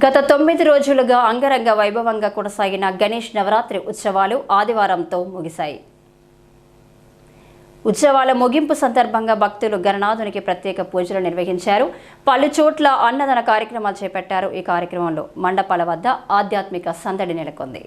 గత తొమ్మిది రోజులుగా అంగరంగ వైభవంగా కొనసాగిన గణేష్ నవరాత్రి ఉత్సవాలు ఆదివారంతో ముగిశాయి. ఉత్సవాల ముగింపు సందర్భంగా భక్తులు గణనాథునికి ప్రత్యేక పూజలు నిర్వహించారు. పలు చోట్ల అన్నదాన కార్యక్రమాలు చేపట్టారు ఈ కార్యక్రమంలో. మండపాల వద్ద ఆధ్యాత్మిక సందడి నెలకొంది.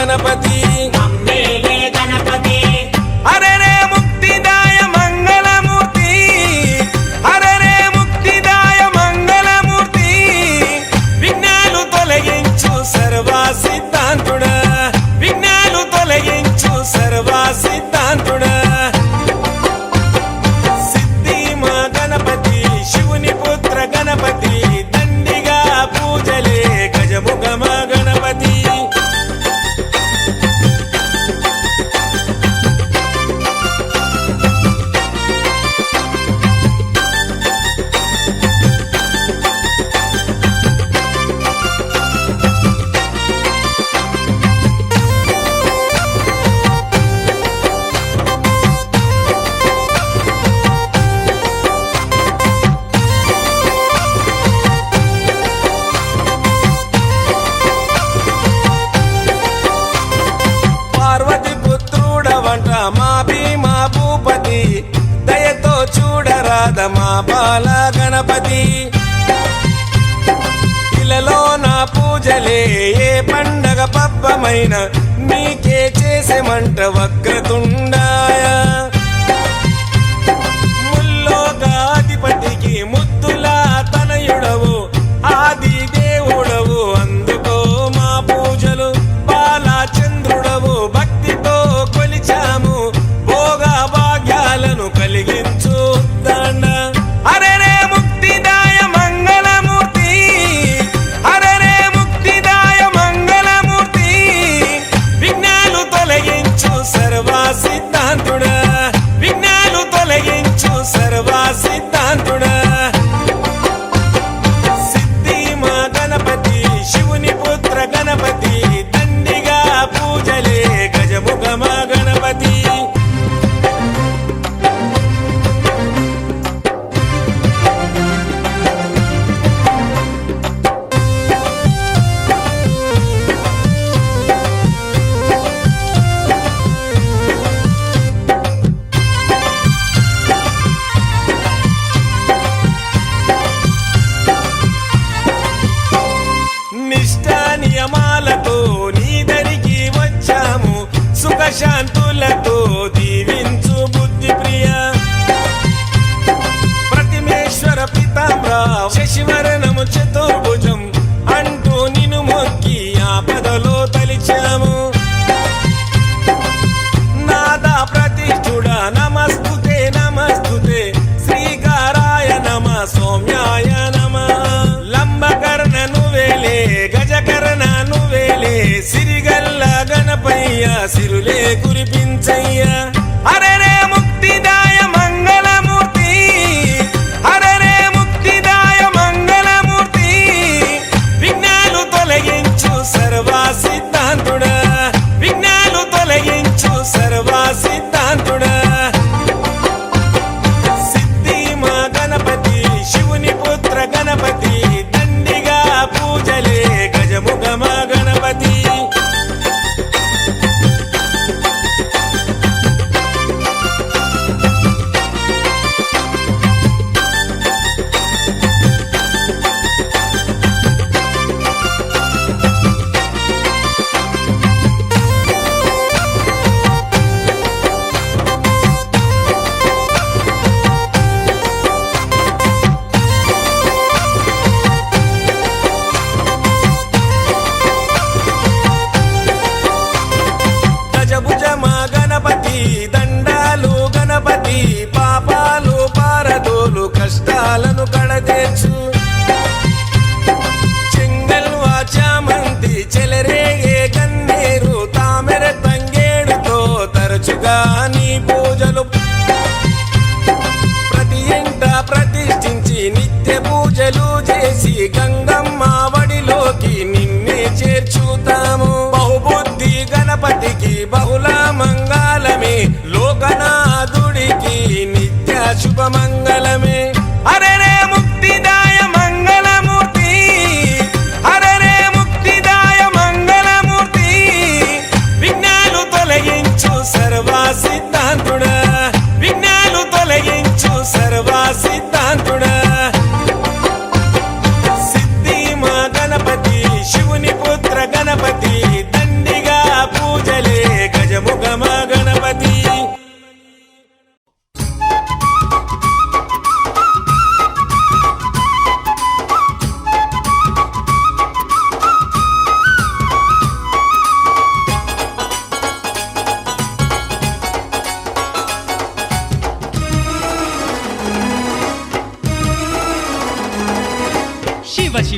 I'm not ganapati Ganapati. దయతో చూడరాదమా బాల గణపతి పిల్లలో నా పూజలే ఏ పండగ పబ్బమైన నీకే చేసేమంట వక్రతుండాయా. కష్టాలను కడదేర్చు చెంగల్వా చామంతి చెలరేగే కన్నీరు తామెర తంగేడుతో తరచుగా నీ పూజలు. ప్రతి ఇంట ప్రతిష్ఠించి నిత్య పూజలు చేసి గంగమ్మ వడిలోకి నిన్నే చేర్చుతాము. బహుబుద్ధి గణపతికి బహుళ మంగళమే లోకనాథుడికి నిత్య శుభమంగళమే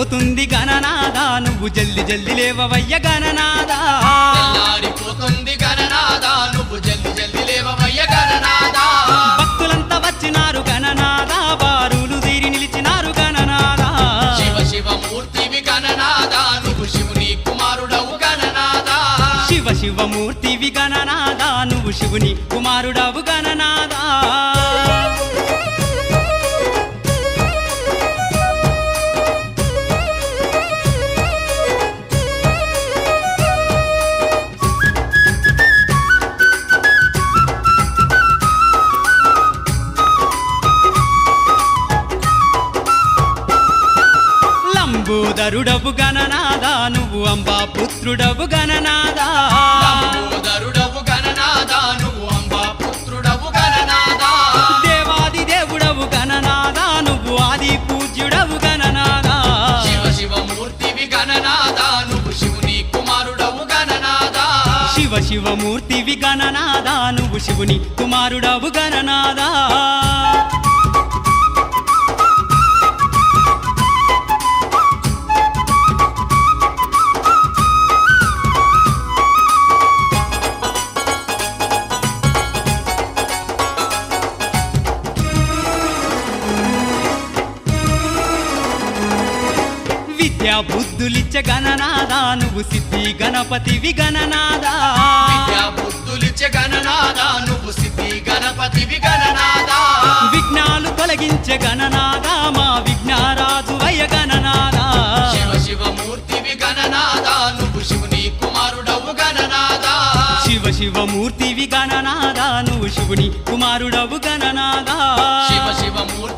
తెల్లారిపోతుంది గణనాదా నువ్వు జల్ది జల్ది లేవవయ్య గణనాదా తెల్లారిపోతుంది గణనాదా నువ్వు జల్ది జల్ది లేవవయ్య గణనాదా భక్తులంతా వచ్చినారు గణనాదా బారులు తీరి నిలిచినారు గణనాదా శివ శివమూర్తివి గణనాదా నువ్వు శివుని కుమారుడవు గణనాదా శివ శివమూర్తివి గణనాదా నువ్వు శివుని కుమారుడవు గణనాదా పుత్రుడవు గణనాదా? లంబోదరుడవు గణనాదా? నువ్వు అంబా పుత్రుడవు గణనాదా? దేవాది దేవుడవు గణనాదా? నువ్వు ఆది పూజ్యుడవు గణనాదా? శివ శివమూర్తివి గణనాదా? నువ్వు శివుని కుమారుడవు గణనాదా? శివ శివమూర్తివి గణనాదా? నువ్వు శివుని కుమారుడవు గణనాదా? బుద్ధులిచ్చ గణనాదా నువ్వు సిద్ధి గణపతివి గణనాదా విద్యా బుద్ధులిచ్చే గణనాదా నువ్వు సిద్ధి గణపతివి గణనాదా విఘ్నాలు తొలగించే గణనాదా మా విఘ్నారాజు అయ్య గణనాదా శివ శివమూర్తివి గణనాదా నువ్వు శివుని కుమారుడవు గణనాదా శివ శివమూర్తివి గణనాదా నువ్వు శివుని కుమారుడవు గణనాదా శివ శివమూర్తివి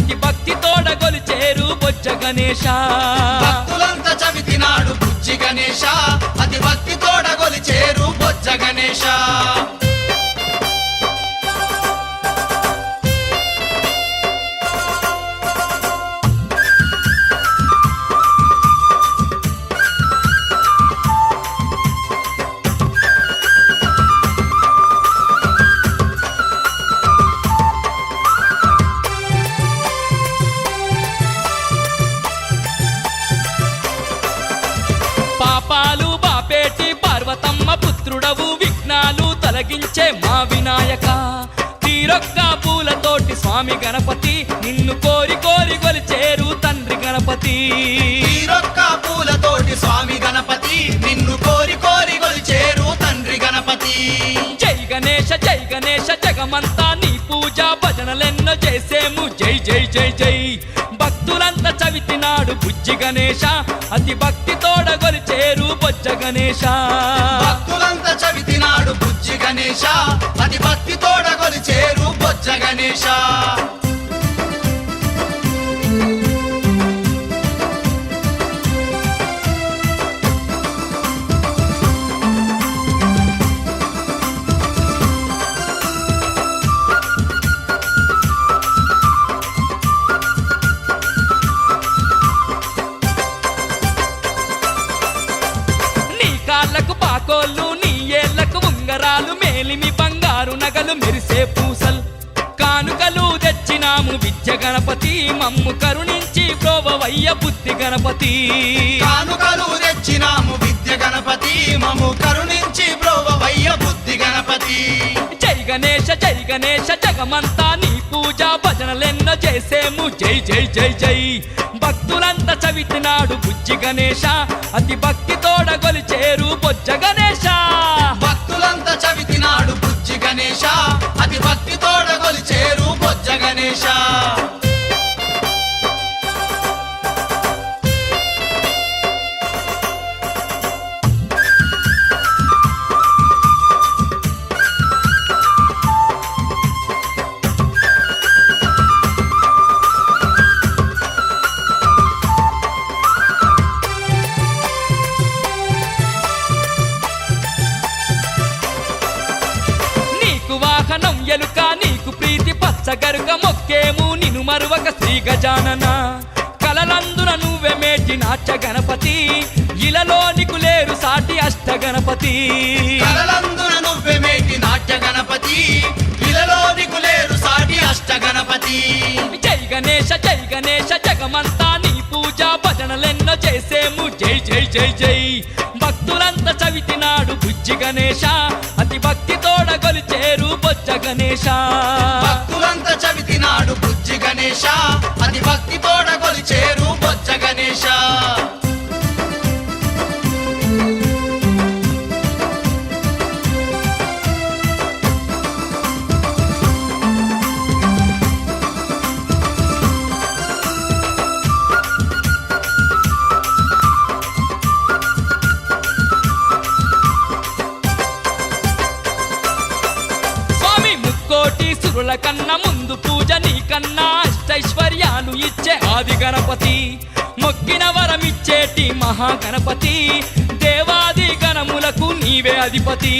గణేశ. భక్తులంతా చవితినాడు బుజ్జి గణేశ. అతి భక్తి తోడగొలి చేరు బొజ్జ గణేశ. జై జై. జై భక్తులంతా చవితినాడు బుజ్జి గణేష అతి భక్తి తోడగొలిచేరు బొజ్జ గణేశ. భక్తులంతా చవితినాడు బుజ్జి గణేష అతి భక్తి తోడగొలిచేరు బొజ్జ గణేష ప్రోవవయ్య బుద్ధి గణపతి. కానుకలు తెచ్చినాము విద్య గణపతి. మము కరుణించి బ్రోవయ్య బుద్ధి గణపతి. జై గణేశ జై గణేశ జగమంతా నీ పూజ భజనలెన్నో చేసేము. జై జై జై జై. భక్తులంతా చవితినాడు బుజ్జి గణేశ అతి భక్తి తోడ గొలిచేరు బొజ్జ గణేశ. గజానన కలలందున నువ్వే మేటి నాట్య గణపతి ఇలలో నీకు లేరు సాటి అష్ట గణపతి. కలలందున నువ్వే మేటి నాట్య గణపతి ఇలలో దిగులేరు సాటి అష్ట గణపతి. జై గణేశ జై గణేశ జగమంతా నీ పూజ భజనలెన్నో చేసేము. జై జై జై జై. భక్తులంతా చవితి నాడు బుజ్జి గణేశ అతి భక్తి తోడ గొలిచేరు బొజ్జ గణేశ. భక్తులంతా చవితి నాడు బుజ్జి గణేశ గణపతి మొక్కిన వరమిచ్చేటి మహాగణపతి దేవాది గణములకు నీవే అధిపతి.